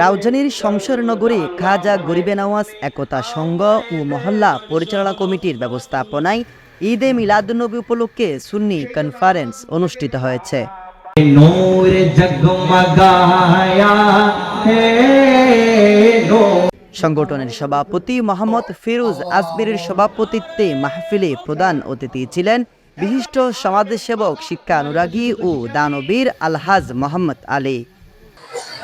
রাউজানির শমশরনগরে খাজা গরিবে নওয়াজ একতা সংঘ ও মহল্লা পরিচালনা কমিটির ব্যবস্থাপনায় ঈদে নবী উপলক্ষে সুন্নি কনফারেন্স অনুষ্ঠিত হয়েছে। সংগঠনের সভাপতি মোহাম্মদ ফিরুজ আজমিরের সভাপতিত্বে মাহফিলে প্রধান অতিথি ছিলেন বিশিষ্ট সমাজসেবক শিক্ষা অনুরাগী ও দানবীর আলহাজ মোহাম্মদ আলী।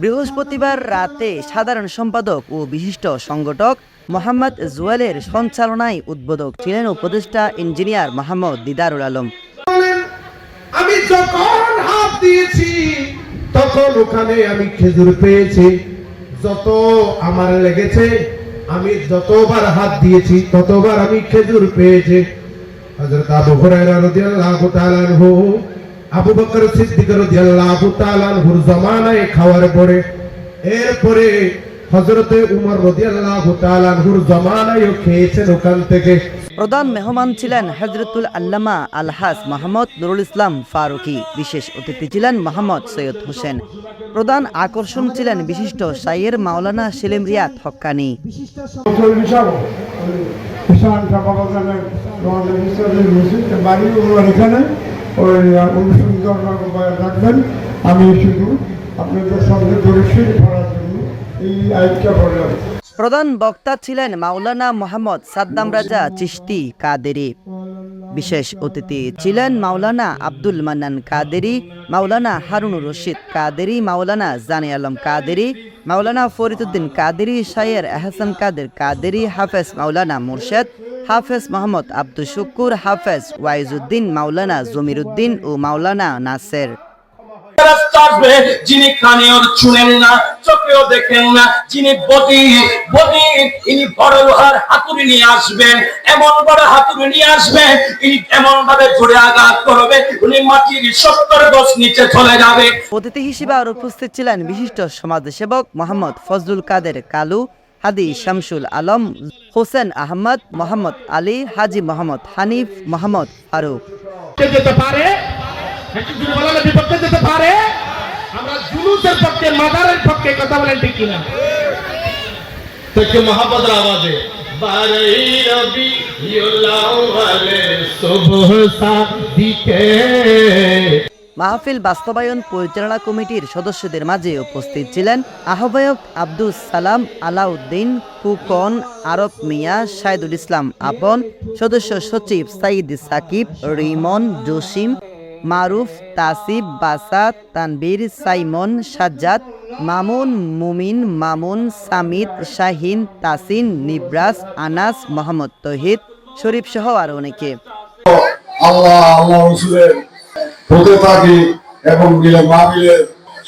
বৃহস্পতিবার রাতে সাধারণ সম্পাদক ও বিশিষ্ট সংগঠক মোহাম্মদ জুয়েলের সঞ্চালনায় উদ্বোধক ছিলেন উপদেষ্টা ইঞ্জিনিয়ার মোহাম্মদ দিদারুল আলম। আমি যখন হাত দিয়েছি, তখন ওখানে আমি খেজুর পেয়েছি। যত আমার লেগেছে, আমি যতবার হাত দিয়েছি, ততবার আমি খেজুর পেয়েছি। হযরত আবু হুরায়রা রাদিয়াল্লাহু তাআলা আবু বকর সিদ্দিক রাদিয়াল্লাহু তাআলা আনহুর জামানায় খাওয়ার পরে এরপরে হযরতে উমর রাদিয়াল্লাহু তাআলা আনহুর জামানায়ও খেয়েছেন ওখান থেকে। প্রধান মেহমান ছিলেন হজরতুল আল্লামা আলহাস মোহাম্মদ নুরুল ইসলাম ফারুকি বিশেষ অতিথি ছিলেন মোহাম্মদ সৈয়দ হোসেন। প্রধান আকর্ষণ ছিলেন বিশিষ্ট শাইয়ের মাওলানা সেলিম রিয়াদ হক্কানি। বাড়ি ওই অনুষ্ঠান রাখবেন। আমি শুধু আপনাদের সঙ্গে করার জন্য এই আইনটা প্রধান বক্তা ছিলেন মাওলানা মোহাম্মদ সাদ্দাম রাজা চিস্তি কাদেরি। বিশেষ অতিথি ছিলেন মাওলানা আব্দুল মান্নান কাদেরি, মাওলানা হারুনুর রশিদ কাদেরি, মাওলানা জানি আলম কাদেরি, মাওলানা ফরিদুদ্দিন কাদেরি, শায়ের আহসান কাদের কাদেরি, হাফেজ মাওলানা মুর্শেদ, হাফেজ মোহাম্মদ আব্দুল শুকুর, হাফেজ ওয়াইজুদ্দিন মাওলানা জমিরুদ্দিন ও মাওলানা নাসের। রাস্তা আসবে যিনি কানেও শুনেন না চোখেও দেখেন না যিনি বদি বদি ইনি বড় লোহার হাতুড়ি নিয়ে আসবেন এমন বড় হাতুড়ি নিয়ে আসবেন ইনি এমন ভাবে জোরে আঘাত করবে উনি মাটির সত্তর গজ নিচে চলে যাবে। অতিথি হিসেবে আর উপস্থিত ছিলেন বিশিষ্ট সমাজসেবক মোহাম্মদ ফজলুল কাদের কালু হাদি শামসুল আলম হোসেন আহমদ মোহাম্মদ আলী হাজি মোহাম্মদ হানিফ মোহাম্মদ ফারুক। পক্ষে যেতে পারে? বিপক্ষে যেতে পারে। আমরা জুলুসের পক্ষে মাদারের পক্ষে কথা বলেন ঠিক কিনা? থেকে মহাপদের আওয়াজে বারই রবি মাহফিল বাস্তবায়ন পরিচালনা কমিটির সদস্যদের মাঝে উপস্থিত ছিলেন আহ্বায়ক আব্দুস সালাম আলাউদ্দিন কুকন আরব মিয়া সাইদুল ইসলাম আপন সদস্য সচিব সাইদ সাকিব রিমন জসিম মারুফ, তাসিব, বাসাত, তানবীর, সাইমন, সাজ্জাদ, মামুন, মুমিন, মামুন, সামিদ, শাহিন, তাসিন, নিব্রাস, আনাস, মোহাম্মদ তহিদ, শরীফ সহ আরও অনেকে। হতে থাকি এবং মিলে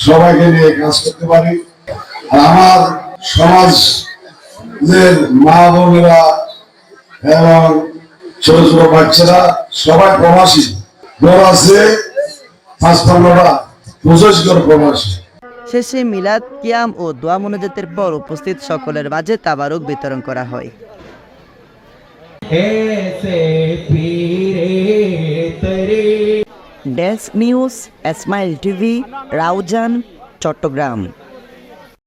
সবাইকে নিয়ে কাজ করতে পারি। আমার সমাজের মা বোনেরা এবং ছোট ছোট বাচ্চারা সবাই প্রবাসী। শেষে মিলাদ কিয়াম ও দোয়া মনোজাতের পর উপস্থিত সকলের মাঝে তাবারুক বিতরণ করা হয়। Desk news Ismail TV Raozan Chittagong.